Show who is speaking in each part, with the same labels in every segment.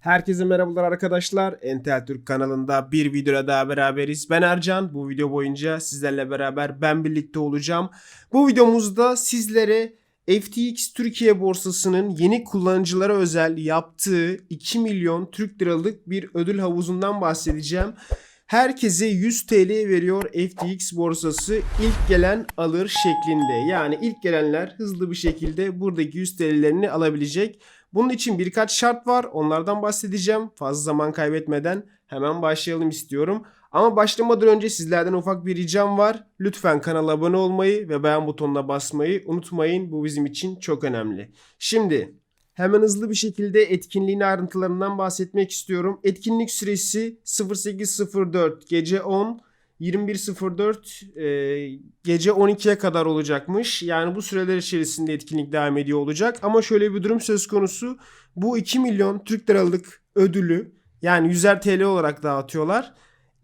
Speaker 1: Herkese merhabalar arkadaşlar. Entel Türk kanalında bir videoda daha beraberiz. Ben Ercan. Bu video boyunca sizlerle beraber ben birlikte olacağım. Bu videomuzda sizlere FTX Türkiye borsasının yeni kullanıcılara özel yaptığı 2 milyon Türk liralık bir ödül havuzundan bahsedeceğim. Herkese 100 TL veriyor FTX borsası ilk gelen alır şeklinde. Yani ilk gelenler hızlı bir şekilde buradaki 100 TL'lerini alabilecek. Bunun için birkaç şart var. Onlardan bahsedeceğim. Fazla zaman kaybetmeden hemen başlayalım istiyorum. Ama başlamadan önce sizlerden ufak bir ricam var. Lütfen kanala abone olmayı ve beğen butonuna basmayı unutmayın. Bu bizim için çok önemli. Şimdi hemen hızlı bir şekilde etkinliğin ayrıntılarından bahsetmek istiyorum. Etkinlik süresi 08.04 gece 10 21.04 e, gece 12'ye kadar olacakmış. Yani bu süreler içerisinde etkinlik devam ediyor olacak. Ama şöyle bir durum söz konusu. Bu 2 milyon Türk liralık ödülü yani 100'er TL olarak dağıtıyorlar.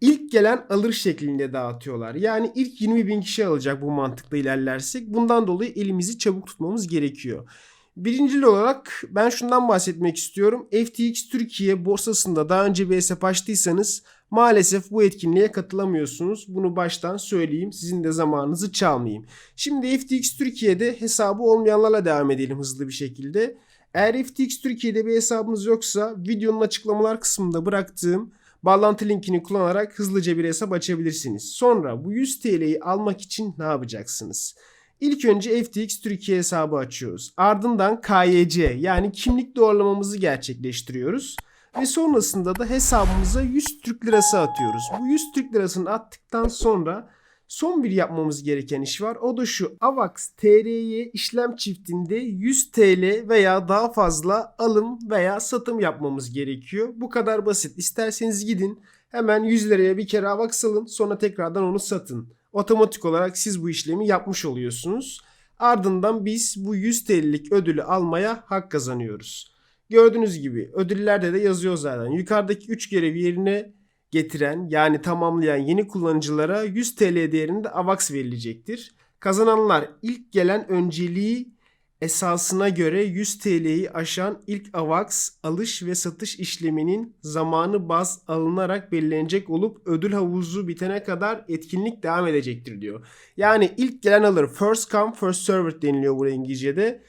Speaker 1: İlk gelen alır şeklinde dağıtıyorlar. Yani ilk 20 bin kişi alacak bu mantıkla ilerlersek. Bundan dolayı elimizi çabuk tutmamız gerekiyor. Birincil olarak ben şundan bahsetmek istiyorum. FTX Türkiye borsasında daha önce bir hesap açtıysanız maalesef bu etkinliğe katılamıyorsunuz. Bunu baştan söyleyeyim. Sizin de zamanınızı çalmayayım. Şimdi FTX Türkiye'de hesabı olmayanlarla devam edelim hızlı bir şekilde. Eğer FTX Türkiye'de bir hesabınız yoksa videonun açıklamalar kısmında bıraktığım bağlantı linkini kullanarak hızlıca bir hesap açabilirsiniz. Sonra bu 100 TL'yi almak için ne yapacaksınız? İlk önce FTX Türkiye hesabı açıyoruz. Ardından KYC yani kimlik doğrulamamızı gerçekleştiriyoruz. Ve sonrasında da hesabımıza 100 Türk lirası atıyoruz. Bu 100 Türk lirasını attıktan sonra son bir yapmamız gereken iş var. O da şu AVAX TRY işlem çiftinde 100 TL veya daha fazla alım veya satım yapmamız gerekiyor. Bu kadar basit. İsterseniz gidin hemen 100 liraya bir kere AVAX alın sonra tekrardan onu satın. Otomatik olarak siz bu işlemi yapmış oluyorsunuz. Ardından biz bu 100 TL'lik ödülü almaya hak kazanıyoruz. Gördüğünüz gibi ödüllerde de yazıyor zaten. Yukarıdaki 3 görevi yerine getiren yani tamamlayan yeni kullanıcılara 100 TL değerinde AVAX verilecektir. Kazananlar ilk gelen önceliği esasına göre 100 TL'yi aşan ilk AVAX alış ve satış işleminin zamanı baz alınarak belirlenecek olup ödül havuzu bitene kadar etkinlik devam edecektir diyor. Yani ilk gelen alır first come first served deniliyor buraya İngilizce'de.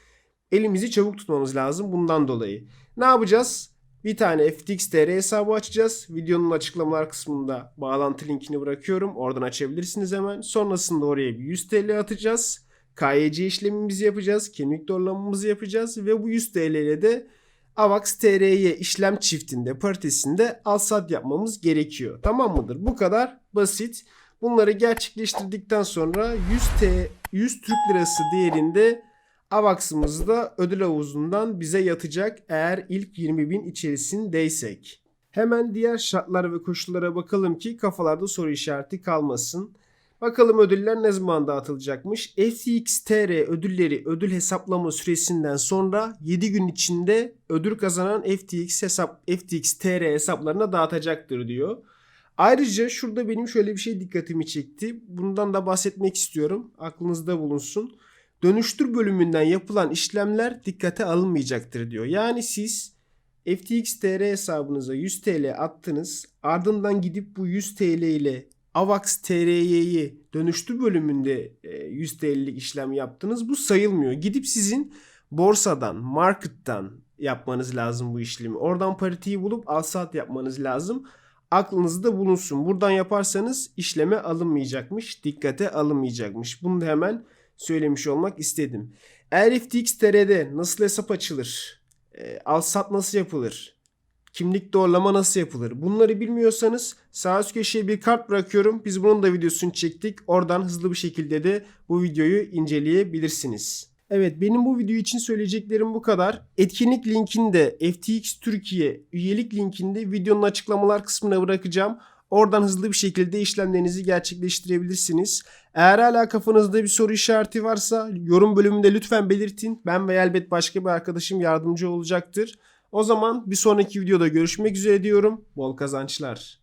Speaker 1: Elimizi çabuk tutmamız lazım bundan dolayı. Ne yapacağız? Bir tane FTX.TR hesabı açacağız. Videonun açıklamalar kısmında bağlantı linkini bırakıyorum. Oradan açabilirsiniz hemen. Sonrasında oraya bir 100 TL atacağız. KYC işlemimizi yapacağız. Kimlik doğrulamamızı yapacağız. Ve bu 100 TL ile de AVAX TR'ye işlem çiftinde paritesinde al yapmamız gerekiyor. Tamam mıdır? Bu kadar basit. Bunları gerçekleştirdikten sonra 100 T 100 Türk Lirası değerinde AVAX'ımız da ödül havuzundan bize yatacak eğer ilk 20 bin içerisindeysek. Hemen diğer şartlar ve koşullara bakalım ki kafalarda soru işareti kalmasın. Bakalım ödüller ne zaman dağıtılacakmış? FTX.TR ödülleri ödül hesaplama süresinden sonra 7 gün içinde ödül kazanan FTX hesap FTX.TR hesaplarına dağıtacaktır diyor. Ayrıca şurada benim şöyle bir şey dikkatimi çekti. Bundan da bahsetmek istiyorum. Aklınızda bulunsun. Dönüştür bölümünden yapılan işlemler dikkate alınmayacaktır diyor. Yani siz FTX.TR hesabınıza 100 TL attınız. Ardından gidip bu 100 TL ile AVAX TRY'yi dönüştür bölümünde 100 TL'lik işlem yaptınız. Bu sayılmıyor. Gidip sizin borsadan, market'tan yapmanız lazım bu işlemi. Oradan pariteyi bulup al sat yapmanız lazım. Aklınızda bulunsun. Buradan yaparsanız işleme alınmayacakmış, dikkate alınmayacakmış. Bunu da hemen söylemiş olmak istedim. Eğer FTX TR'de nasıl hesap açılır? E, al sat nasıl yapılır? Kimlik doğrulama nasıl yapılır? Bunları bilmiyorsanız sağ üst köşeye bir kart bırakıyorum. Biz bunun da videosunu çektik. Oradan hızlı bir şekilde de bu videoyu inceleyebilirsiniz. Evet benim bu video için söyleyeceklerim bu kadar. Etkinlik linkini de FTX Türkiye üyelik linkini de videonun açıklamalar kısmına bırakacağım. Oradan hızlı bir şekilde işlemlerinizi gerçekleştirebilirsiniz. Eğer hala kafanızda bir soru işareti varsa yorum bölümünde lütfen belirtin. Ben ve elbet başka bir arkadaşım yardımcı olacaktır. O zaman bir sonraki videoda görüşmek üzere diyorum. Bol kazançlar.